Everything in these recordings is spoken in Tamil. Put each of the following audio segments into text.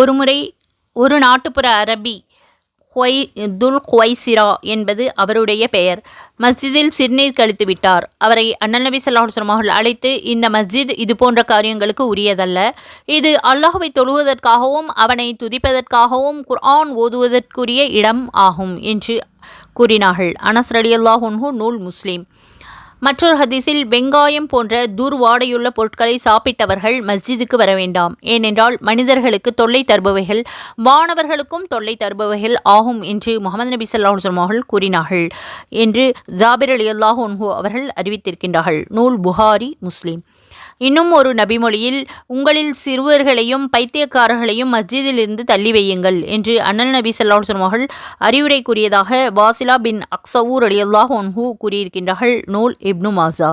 ஒருமுறை ஒரு நாட்டுப்புற அரபி ஹொய் துல் ஹொய்சிரா என்பது அவருடைய பெயர். மஸ்ஜிதில் சிறுநீர் கழித்து விட்டார். அவரை அண்ணல் நபி ஸல்லல்லாஹு அவர்கள் அழைத்து இந்த மஸ்ஜித் இது போன்ற காரியங்களுக்கு உரியதல்ல. இது அல்லாஹுவை தொழுவதற்காகவும் அவனை துதிப்பதற்காகவும் குர்ஆன் ஓதுவதற்குரிய இடம் ஆகும் என்று கூறினார்கள். அனஸ் ரலியல்லாஹ் அன்ஹு நூல் முஸ்லீம். மற்றொரு ஹதீஸில் வெங்காயம் போன்ற துர்வாடையுள்ள பொருட்களை சாப்பிட்டவர்கள் மஸ்ஜிதுக்கு வர வேண்டாம். ஏனென்றால் மனிதர்களுக்கு தொல்லை தருபவைகள் வானவர்களுக்கும் தொல்லை தருபவைகள் ஆகும் என்று முகமது நபி ஸல்லல்லாஹு அவர்கள் கூறினார்கள் என்று ஜாபிர் அலி அல்லாஹ் அவர்கள் அறிவித்திருக்கின்றார்கள். நூல் புகாரி முஸ்லீம். இன்னும் ஒரு நபிமொழியில் உங்களில் சிறுவர்களையும் பைத்தியக்காரர்களையும் மஸ்ஜிதிலிருந்து தள்ளி வையுங்கள் என்று அண்ணல் நபி ஸல்லல்லாஹு அலைஹி அறிவுரை கூறியதாக வாசிலா பின் அக்சவூர் அலியல்லாஹ் ஒன்ஹு கூறியிருக்கின்றார்கள் நூல் இப்னு மாசா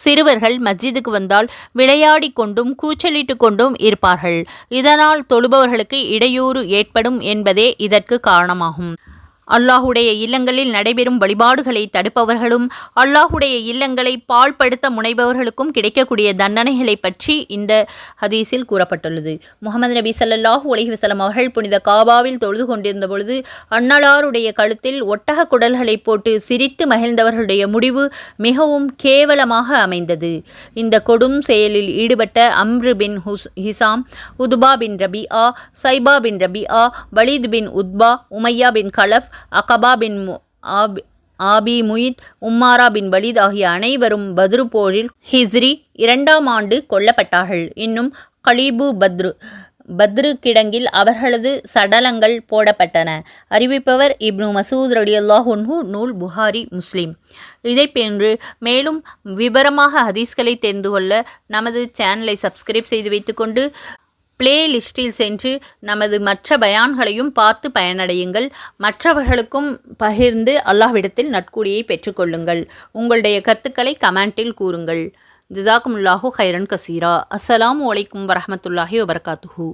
சிறுவர்கள் மஸ்ஜிதுக்கு வந்தால் விளையாடிக் கொண்டும் கூச்சலிட்டு கொண்டும் இருப்பார்கள். இதனால் தொழுபவர்களுக்கு இடையூறு ஏற்படும் என்பதே இதற்கு காரணமாகும். அல்லாஹுடைய இல்லங்களில் நடைபெறும் வழிபாடுகளை தடுப்பவர்களும் அல்லாஹுடைய இல்லங்களை பாழ்படுத்த முனைபவர்களுக்கும் கிடைக்கக்கூடிய தண்டனைகளை பற்றி இந்த ஹதீஸில் கூறப்பட்டுள்ளது. முகமது நபி ஸல்லல்லாஹு அலைஹி வஸல்லம் அவர்கள் புனித காபாவில் தொழுது கொண்டிருந்த பொழுது அன்னலாருடைய கழுத்தில் ஒட்டக குடல்களை போட்டு சிரித்து மகிழ்ந்தவர்களுடைய முடிவு மிகவும் கேவலமாக அமைந்தது. இந்த கொடும் செயலில் ஈடுபட்ட அம்ரு பின் ஹுஸ் ஹிசாம் உதுபா பின் ரபி ஆ சைபா பின் ரபி ஆ Walid bin Utba Umayya bin Khalaf Uqba bin மு- ஆபி Abi Muayt Umarah bin Walid ஆகிய அனைவரும் பத்ரு போரில் ஹிஸ்ரி இரண்டாம் ஆண்டு கொல்லப்பட்டார்கள். இன்னும் கலீபு பத்ரு பத்ரு கிடங்கில் அவர்களது சடலங்கள் போடப்பட்டன. அறிவிப்பவர் இப்னு மசூத் ரடியல்லாஹுன்ஹு நூல் புகாரி முஸ்லீம். இதை போன்று மேலும் விவரமாக ஹதீஸ்களை தெரிந்து கொள்ள நமது சேனலை சப்ஸ்கிரைப் செய்து வைத்துக்கொண்டு பிளேலிஸ்டில் சென்று நமது மற்ற பயான்களையும் பார்த்து பயனடையுங்கள். மற்றவர்களுக்கும் பகிர்ந்து அல்லாஹ்விடத்தில் நட்கூலியை பெற்றுக்கொள்ளுங்கள். உங்களுடைய கருத்துக்களை கமெண்டில் கூறுங்கள். ஜிசாக்குமுல்லாஹு ஹைரன் கசீரா. அஸ்ஸலாம் அலைக்கும் வரமத்துல்லாஹி வபர்காத்துஹூ.